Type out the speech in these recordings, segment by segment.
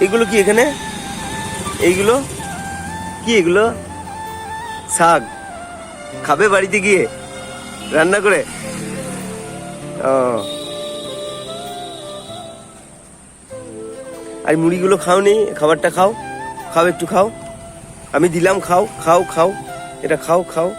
এগুলো কি এখানে? এইগুলো? কি এগুলো? শাক। খাবে বাড়িতে গিয়ে? রান্না করে? ও। আর মুড়িগুলো খাও নি খাবারটা খাও। খাও, একটু খাও। আমি দিলাম, খাও খাও খাও। এটা খাও খাও।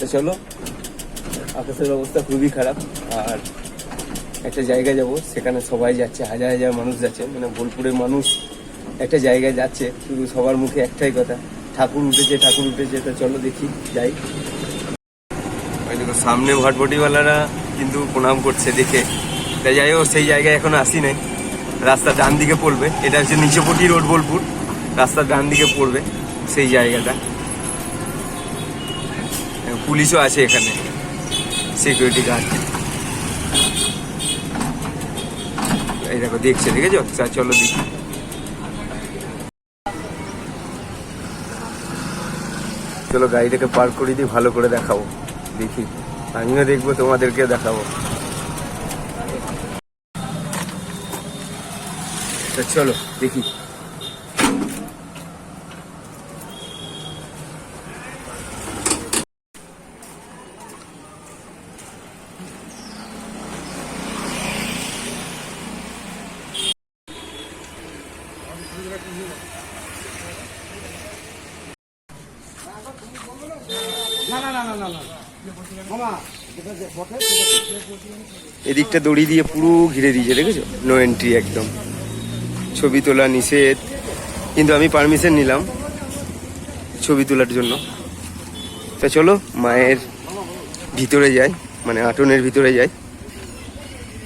চলো আকাশের অবস্থা খুবই খারাপ। আর একটা জায়গায় যাব, সেখানে সবাই যাচ্ছে, হাজার হাজার মানুষ যাচ্ছে। মানে বোলপুরের মানুষ একটা জায়গায় যাচ্ছে, শুধু সবার মুখে একটাই কথা, ঠাকুর উঠেছে ঠাকুর উঠেছে। তো চলো দেখি, যাই। সামনে ভটভটিওয়ালারা কিন্তু প্রণাম করছে, দেখে। তা যাই হোক, সেই জায়গায় এখনও আসি নাই। রাস্তা ডান দিকে পড়বে। এটা হচ্ছে নিচেপটি রোড বোলপুর। রাস্তা ডান দিকে পড়বে সেই জায়গাটা। পুলিশও আছে এখানে। সিকিউরিটি গার্ড এই দেখো দেখছে দেখেছ? চা, চলো দেখি। চলো গাড়িটাকে পার্ক করে দিই ভালো করে দেখাবো। দেখি। আমিও দেখব তোমাদেরকে দেখাবো। চলো দেখি। এদিকটা দড়ি দিয়ে পুরো ঘিরে দিয়েছে, দেখেছ? নো এন্ট্রি একদম। ছবি তোলা নিষেধ। কিন্তু আমি পারমিশন নিলাম ছবি তোলার জন্য। তা চলো, মায়ের ভিতরে যাই মানে আটনের ভিতরে যাই।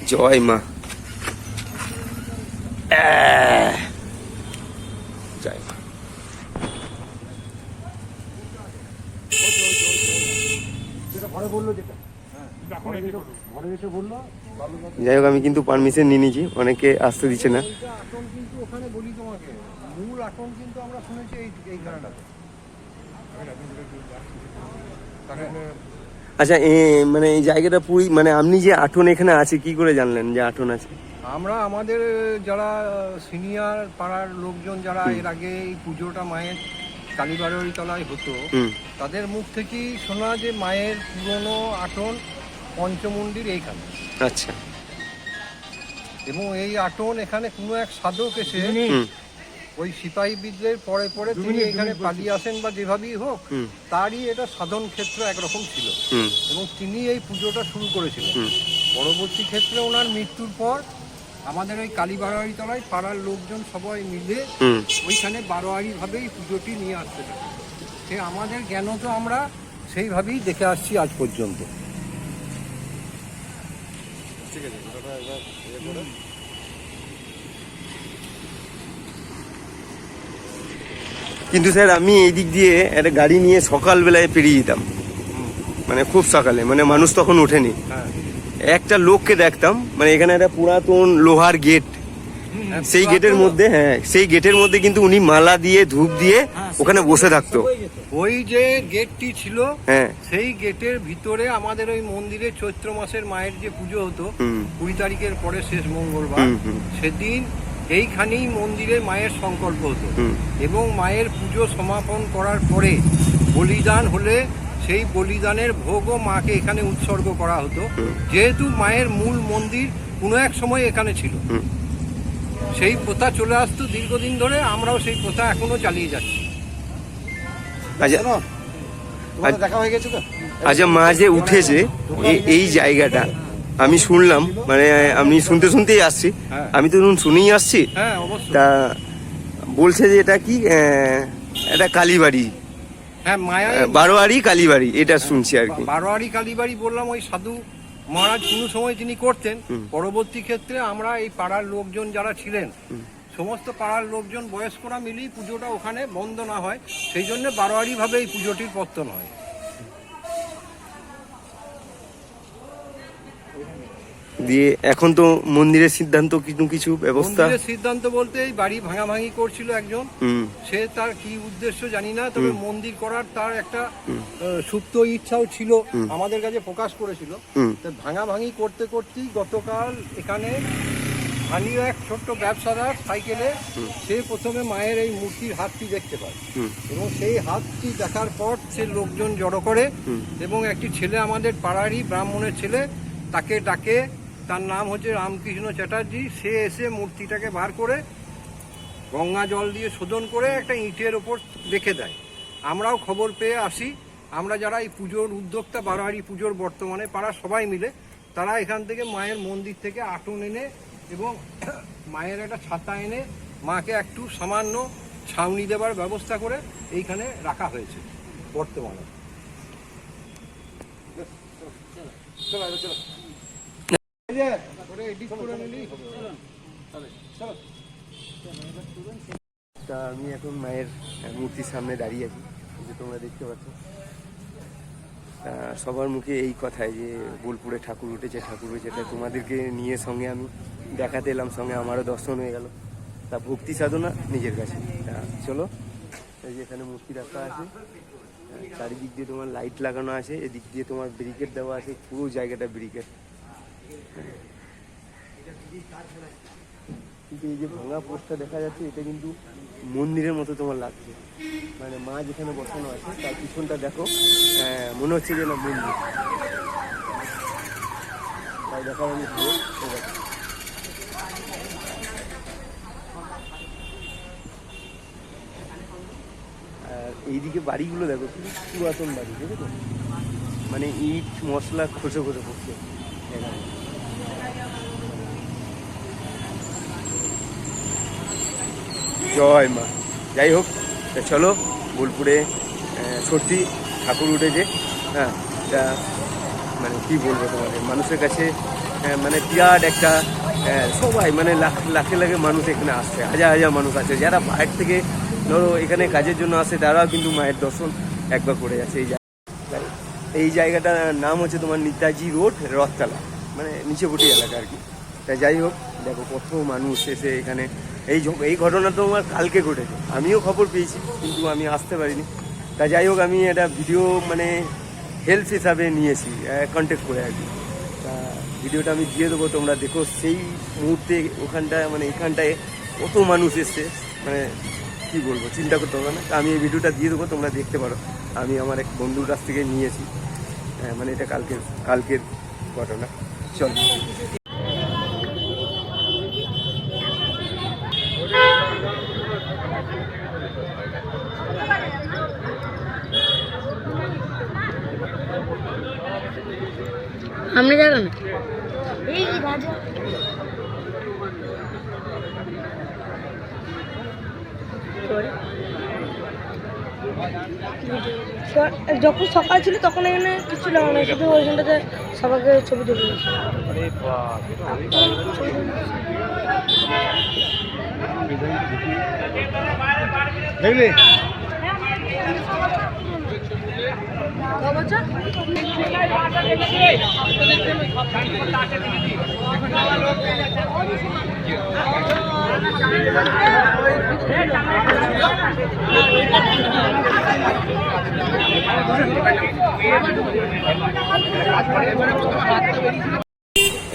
জয় মা আহ! জয় মা যাই হোক আমি কিন্তু পারমিশন নিয়ে নিয়েছি অনেকে আসতে দিচ্ছে না। আসন কিন্তু ওখানে বলি তোমাকে মূল আসন কিন্তু আমরা শুনেছি এই আচ্ছা মানে এই জায়গাটা পুরি মানে আপনি যে আটন এখানে আছে কি করে জানলেন যে আটন আছে? আমরা আমাদের যারা সিনিয়র পাড়ার লোকজন যারা এর আগে এই পুজোটা মায়ের কালীবাড়ি তলায় হতো তাদের মুখ থেকেই শোনা যে মায়ের পুরনো আটন পঞ্চমন্দির এইখানে। আচ্ছা। এবং এই আটন এখানে কোনো এক সাধক এসে ওই সিপাহী বিদ্রোহের পরে পরে তিনি এখানে পালিয়ে আসেন বা যেভাবেই হোক তারই এটা সাধন ক্ষেত্র একরকম ছিল। এবং তিনি এই পুজোটা শুরু করেছিলেন। পরবর্তী ক্ষেত্রে ওনার মৃত্যুর পর আমাদের ওই কালীবাড়ারি তলায় পাড়ার লোকজন সবাই মিলে ওইখানে বারোয়ারি ভাবেই পুজোটি নিয়ে আসতে থাকে। সে আমাদের জ্ঞান তো আমরা সেইভাবেই দেখে আসছি আজ পর্যন্ত। কিন্তু স্যার আমি এই দিক দিয়ে একটা গাড়ি নিয়ে সকালবেলায় পেরিয়ে যেতাম। মানে খুব সকালে মানে মানুষ তখন ওঠেনি। হ্যাঁ। একটা লোককে দেখতাম মানে এখানে একটা পুরাতন লোহার গেট। সেই গেটের মধ্যে হ্যাঁ সেই গেটের মধ্যে কিন্তু উনি মালা দিয়ে ধূপ দিয়ে ওখানে বসে থাকতো। ওই যে গেটটি ছিল হ্যাঁ। সেই গেটের ভিতরে আমাদের ওই মন্দিরে চৈত্র মাসের মায়ের যে পুজো হতো কুড়ি তারিখের পরে শেষ মঙ্গলবার। সেদিন এইখানেই মন্দিরে মায়ের সংকল্প হতো। এবং মায়ের পুজো সমাপন করার পরে বলিদান হলে সেই বলিদানের ভোগও মাকে এখানে উৎসর্গ করা হতো। যেহেতু মায়ের মূল মন্দির কোনো এক সময় এখানে ছিল। সেই প্রথা চলে আসতো দীর্ঘদিন ধরে আমরাও সেই প্রথা এখনও চালিয়ে যাচ্ছি। আচ্ছা তোমাদের দেখা হয়ে গেছে তো। আচ্ছা মা যে উঠেছে এই জায়গাটা আমি শুনলাম মানে আমি শুনতে শুনতেই আসছি। হ্যাঁ। আমি তো ধরুন শুনেই আসছি। হ্যাঁ তা বলছে যে এটা কি এটা কালীবাড়ি। হ্যাঁ মায়া বারোয়ারি কালীবাড়ি এটা শুনছি আর কি। বারোয়ারি কালীবাড়ি বললাম ওই সাধু মহারাজ কোনো সময় তিনি করতেন। পরবর্তী ক্ষেত্রে আমরা এই পাড়ার লোকজন যারা ছিলেন সমস্ত পাড়ার লোকজন বয়স্করা মিলেই পুজোটা ওখানে বন্ধ না হয় সেই জন্য বারোয়ারি ভাবে এই পুজোটির পত্তন হয়। দিয়ে এখন তো মন্দিরের সিদ্ধান্ত কিছু কিছু ব্যবস্থা? মন্দিরের সিদ্ধান্ত বলতে এই বাড়ি ভাঙাভাঙি করছিল একজন। হুম। সে তার কি উদ্দেশ্য জানি না তবে মন্দির করার তার একটা সুপ্ত ইচ্ছাও ছিল আমাদের কাছে প্রকাশ করেছিল। ভাঙাভাঙি করতে করতেই গতকাল এখানে স্থানীয় এক ছোট্ট ব্যবসাদার সাইকেলে সে প্রথমে মায়ের এই মূর্তির হাতটি দেখতে পায়। এবং সেই হাতটি দেখার পর সে লোকজন জড়ো করে এবং একটি ছেলে আমাদের পাড়ারই ব্রাহ্মণের ছেলে তাকে ডাকে। তার নাম হচ্ছে রামকৃষ্ণ চ্যাটার্জি। সে এসে মূর্তিটাকে বার করে গঙ্গা জল দিয়ে শোধন করে একটা ইটের ওপর রেখে দেয়। আমরাও খবর পেয়ে আসি। আমরা যারা এই পুজোর উদ্যোক্তা বারোয়ারি পুজোর বর্তমানে পাড়া সবাই মিলে, তারা এখান থেকে মায়ের মন্দির থেকে আটন এনে এবং মায়ের একটা ছাতা এনে মাকে একটু সামান্য ছাউনি দেবার ব্যবস্থা করে এইখানে রাখা হয়েছে বর্তমানে। তা আমি এখন মায়ের মূর্তির সামনে দাঁড়িয়ে আছি যে তোমরা দেখতে পাচ্ছ। সবার মুখে এই কথাই যে বোলপুরে ঠাকুর উঠেছে ঠাকুর উঠেছে। তোমাদেরকে নিয়ে সঙ্গে আমি দেখাতে এলাম, সঙ্গে আমারও দর্শন হয়ে গেল। তা ভক্তি সাধনা নিজের কাছে। তা চলো, এই যে এখানে মূর্তি রাখা আছে। চারিদিক দিয়ে তোমার লাইট লাগানো আছে, এদিক দিয়ে তোমার ব্রিকেট দেওয়া আছে, পুরো জায়গাটা ব্রিকেট কিন্তু এই যে ভাঙা পোস্টটা দেখা যাচ্ছে, এটা কিন্তু মন্দিরের মতো তোমার লাগছে। মানে মা যেখানে বসানো আছে, তার পিছনটা দেখো মনে হচ্ছে যে না মন্দির। তাই দেখো আমি। আর এইদিকে বাড়িগুলো দেখো খুবই পুরাতন বাড়ি বুঝেছ মানে ইট, মশলা খসে খসে পড়ছে জয় মা। যাই হোক, তা চলো, বোলপুরে সত্যি ঠাকুর উঠেছে। হ্যাঁ তা মানে কি বলব তোমাদের মানুষের কাছে মানে বিরাট একটা সবাই মানে লাখ, লাখে লাখে মানুষ এখানে আসছে। হাজার হাজার মানুষ আছে। যারা বাইরে থেকে, ধরো, এখানে কাজের জন্য আসে, তারাও কিন্তু মায়ের দর্শন একবার করে যাচ্ছে। এই এই জায়গাটার নাম হচ্ছে তোমার নেতাজি রোড, রথতলা। মানে নিচে নিচেপটি এলাকা আর কি। তা যাই হোক, দেখো কত মানুষ এসে এখানে এই এই ঘটনা তো আমার কালকে ঘটেছে। আমিও খবর পেয়েছি, কিন্তু আমি আসতে পারিনি। তা যাই হোক, আমি একটা ভিডিও মানে হেল্প হিসাবে নিয়েছি কন্ট্যাক্ট করে আর কি। তা ভিডিওটা আমি দিয়ে দেবো, তোমরা দেখো, সেই মুহূর্তে ওখানটায় মানে এখানটায় কত মানুষ এসছে মানে কি বলব, চিন্তা করতে হবে না। আমি এই ভিডিওটা দিয়ে দেবো, তোমরা দেখতে পারো। আমি আমার এক বন্ধুর কাছ থেকে নিয়েছি মানে এটা কালকের কালকের ঘটনা। চল। সামনে যাবে না। এই রাজা। যখন সকাল ছিল তখন এখানে কিছু লাগানো হয়, শুধু ওইখানটাতে সবাইকে ছবি তুলে দেখলি?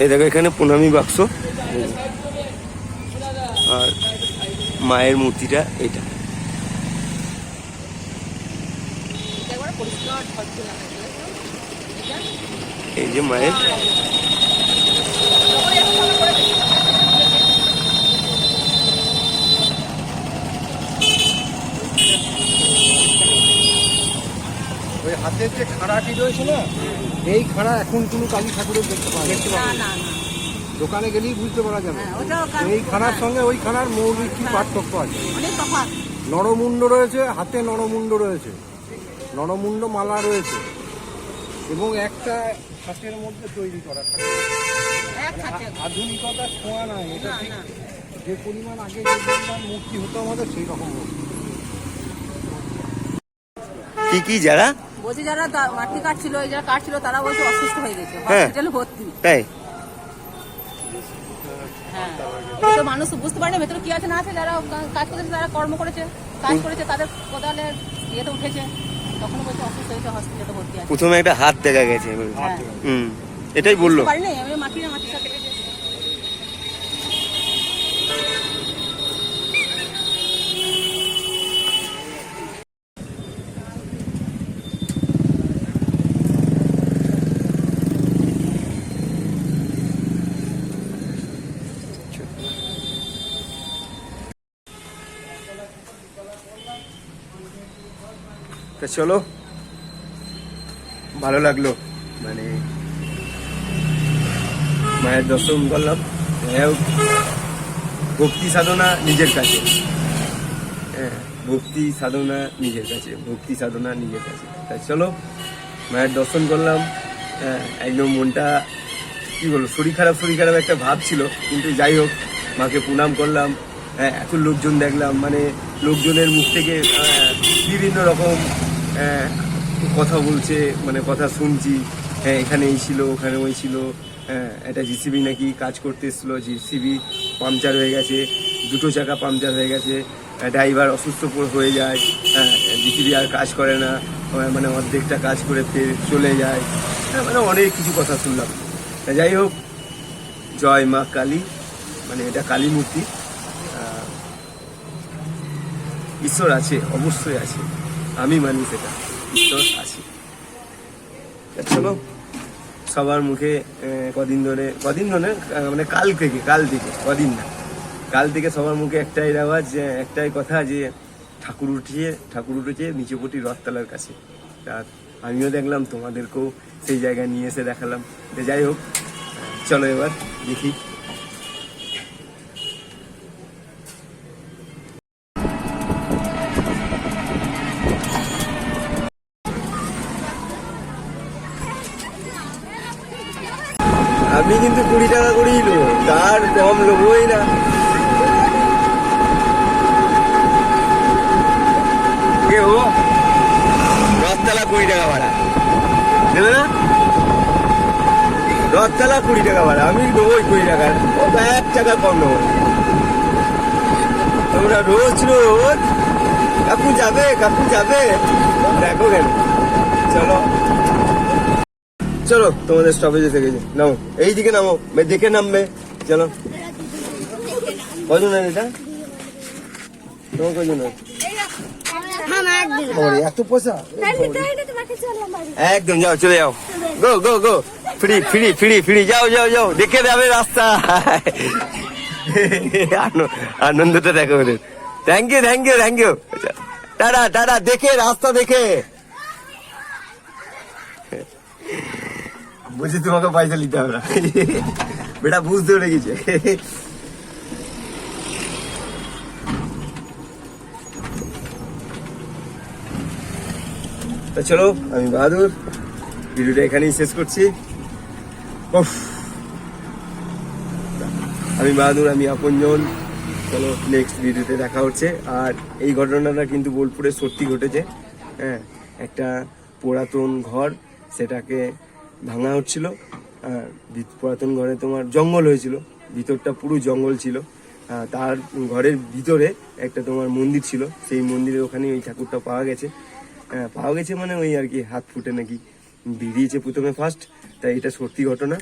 এই দেখো এখানে প্রণামী বাক্স। আর মায়ের মূর্তিটা এটা। এই যে মায়ের। ওই হাতের যে খাড়াটি রয়েছে না এই খাড়া এখন কোনো কালী ঠাকুরের দেখতে পাওয়া দেখতে পাওয়া দোকানে গেলেই বুঝতে পারা যাবে। এই খানার সঙ্গে ওই খানার মৌলিক কি পার্থক্য আছে? নরমুণ্ড রয়েছে হাতে নরমুণ্ড রয়েছে। নরমুণ্ড মালা রয়েছে। এবং একটা হাতের মধ্যে তৈরি করা থাকে। আধুনিকতার ছোঁয়া নাই এটা ঠিক যে পরিমাণ আগে যে পরিমাণ মূর্তি হতো আমাদের সেই রকম কি কি যারা? বলছি যারা মাটি কাটছিল এই যারা কাটছিল তারা বলছে অসুস্থ হয়ে গেছে হ্যাঁ। হসপিটালে ভর্তি। তাই? হ্যাঁ। তো মানুষ বুঝতে পারে না ভেতরে কি আছে না আছে যারা কাজ করেছে তারা কর্ম করেছে কাজ করেছে তাদের কোদালের ইয়েতে উঠেছে। তখন বলছে অসুস্থ হয়েছে হসপিটালে ভর্তি আছে। প্রথমে একটা হাত দেখা গেছে। হ্যাঁ। হুম এটাই বলল। পারলে আমি মাটি না মাটির সাথে তা চলো। ভালো লাগল। মানে মায়ের দর্শন করলাম। ভক্তি সাধনা নিজের কাছে। হ্যাঁ ভক্তি সাধনা নিজের কাছে। ভক্তি সাধনা নিজের কাছে। তা চলো মায়ের দর্শন করলাম। হ্যাঁ, একদম মনটা কি বলব শরীর খারাপ শরীর খারাপ একটা ভাব ছিল। কিন্তু যাই হোক মাকে প্রণাম করলাম। হ্যাঁ, এত লোকজন দেখলাম। মানে লোকজনের মুখ থেকে বিভিন্ন রকম কথা বলছে মানে কথা শুনছি। হ্যাঁ এখানে এই ছিল ওখানে ওই ছিল। হ্যাঁ একটা জিসিবি নাকি কাজ করতে এসেছিল জিসিবি পাংচার হয়ে গেছে দুটো চাকা পাংচার হয়ে গেছে ড্রাইভার অসুস্থ হয়ে যায় হ্যাঁ জিসিবি আর কাজ করে না মানে অর্ধেকটা কাজ করে ফের চলে যায়। হ্যাঁ, মানে অনেক কিছু কথা শুনলাম। যাই হোক জয় মা কালী মানে এটা কালী মূর্তি ঈশ্বর আছে অবশ্যই আছে। আমি মানি সেটা। আছে। চলো সবার মুখে কদিন ধরে কদিন ধরে মানে কাল থেকে কাল থেকে, কদিন না। কাল থেকে সবার মুখে একটাই আওয়াজ যে, একটাই কথা, যে, ঠাকুর উঠিয়ে ঠাকুর উঠেছে নিচুপটি রথতলার কাছে। তা আমিও দেখলাম, তোমাদেরকেও সেই জায়গায় নিয়ে এসে দেখালাম। যাই হোক, চলো এবার, দেখি। কম নেবোই না কে ও রথতলা কুড়ি টাকা ভাড়া দেবে না রথতলা কুড়ি টাকা ভাড়া আমি নেবোই কুড়ি টাকা ও এক টাকা কম নেব তোমরা রোজ রোজ কাকু যাবে কাকু যাবে দেখো কেন চলো চলো তোমাদের স্টপেজে থেকে নামো এইদিকে নামো দেখে নামবে চলো এটা? তোমার এত পয়সা? একদম যাও চলে যাও। Go go go free free free free যাও যাও যাও। দেখে যাবে রাস্তা। আন- আনন্দটা দেখো ওদের। Thank you thank you thank you tata tata দেখে রাস্তা দেখে। বুঝি তোমাকে পয়সা নিতে হবে না। বেটা বুঝতে পেরে গেছে। তো চলো, আমি বাহাদুর। ভিডিওটা এখানেই শেষ করছি। আমি বাহাদুর, আমি আপনজন। চলো নেক্সট ভিডিওতে দেখা হচ্ছে। আর এই ঘটনাটা কিন্তু বোলপুরে সত্যি ঘটেছে। হ্যাঁ একটা পুরাতন ঘর, সেটাকে ভাঙা হচ্ছিল। আর পুরাতন ঘরে তোমার জঙ্গল হয়েছিল। ভিতরটা পুরো জঙ্গল ছিল। তার ঘরের ভিতরে একটা তোমার মন্দির ছিল। সেই মন্দিরের ওখানে ওই ঠাকুরটা পাওয়া গেছে। হ্যাঁ, পাওয়া গেছে মানে ওই আর কি হাত ফুটে নাকি বেরিয়েছে প্রথমে ফার্স্ট তাই এটা সত্যি ঘটনা।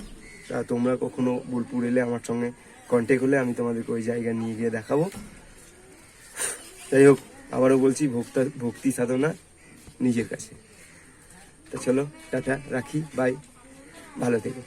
তা তোমরা কখনো বোলপুর এলে আমার সঙ্গে কন্ট্যাক্ট হলে আমি তোমাদেরকে ওই জায়গা নিয়ে গিয়ে দেখাবো। যাই হোক আবারও বলছি ভক্তা ভক্তি সাধনা নিজের কাছে। তা চলো টাটা রাখি বাই ভালো থেকো।